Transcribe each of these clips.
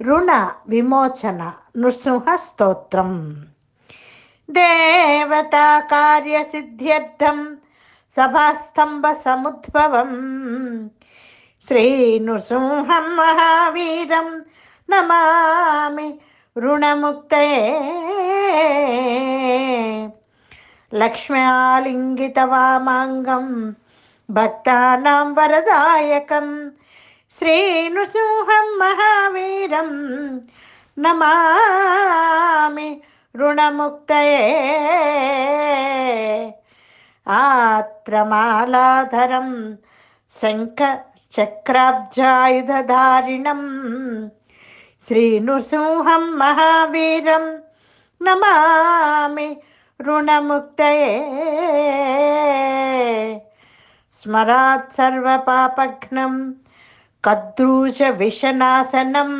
రుణ విమోచన నృసింహ స్తోత్రం దేవతా కార్యసిద్ధ్యర్థం సభాస్తంభ సముద్భవం. శ్రీ నృసింహం మహావీరం నమామి రుణముక్తయే లక్ష్మ్యాలింగితవామాంగం భక్తానాం వరదాయకం. శ్రీనృసింహం మహావీరం నమామి రుణముక్తయే. ఆత్రమాలాధరం శంఖ చక్రాబ్జాయుధారిణం శ్రీనృసింహం మహావీరం నమామి రుణముక్తయే. స్మరాత్ సర్వపాపఘ్నం కద్రూష విషనాశనం.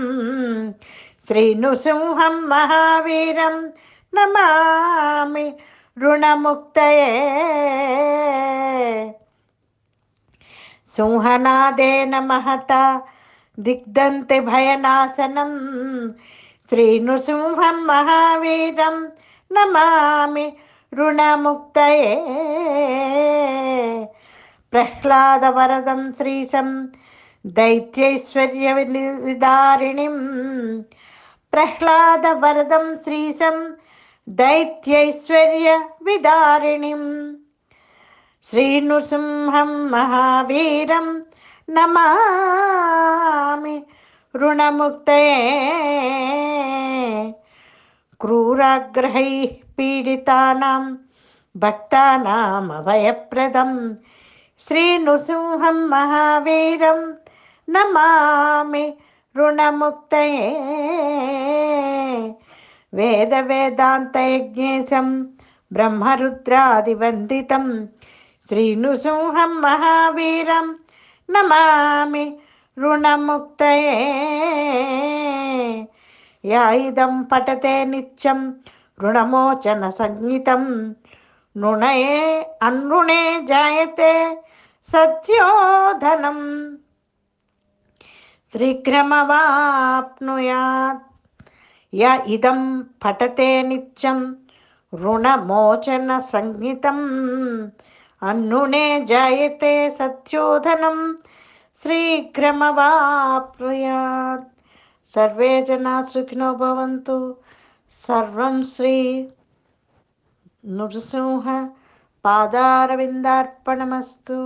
శ్రీనృసింహం మహావీరం నమామి రుణముక్తయే. సింహనాదేన మహత దిగ్ధంతి భయనాశనం. శ్రీనృసింహం మహావీరం నమామి రుణముక్తయే. ప్రహ్లాదవరదం శ్రీశం దైత్యైశ్వర్య విదారిణిం ప్రహ్లాదవరదం శ్రీశం దైత్యైశ్వర్య విదారిణిం శ్రీనృసింహం మహావీరం నమామి రుణముక్తయే క్రూరాగ్రహై నమామి రుణముక్తయే వేద వేదాంతయజ్ఞేశం బ్రహ్మరుద్రాదివందితం. శ్రీనుసింహం మహావీరం నమామి రుణముక్తయే యా పఠతే నిత్యం రుణమోచన సంగీతం నృణయే అనృణే జాయతే సత్యోధనం శీఘ్రమవాప్నుయాత్ య ఇదం పఠతే నిత్యం రుణమోచన సంగీతం అన్నునే జాయతే సత్యోధనం శీఘ్రమవాప్నుయాత్ సర్వే జనా సుఖినో భవంతు సర్వం శ్రీ నృసింహ పాదారవిందార్పణమస్తు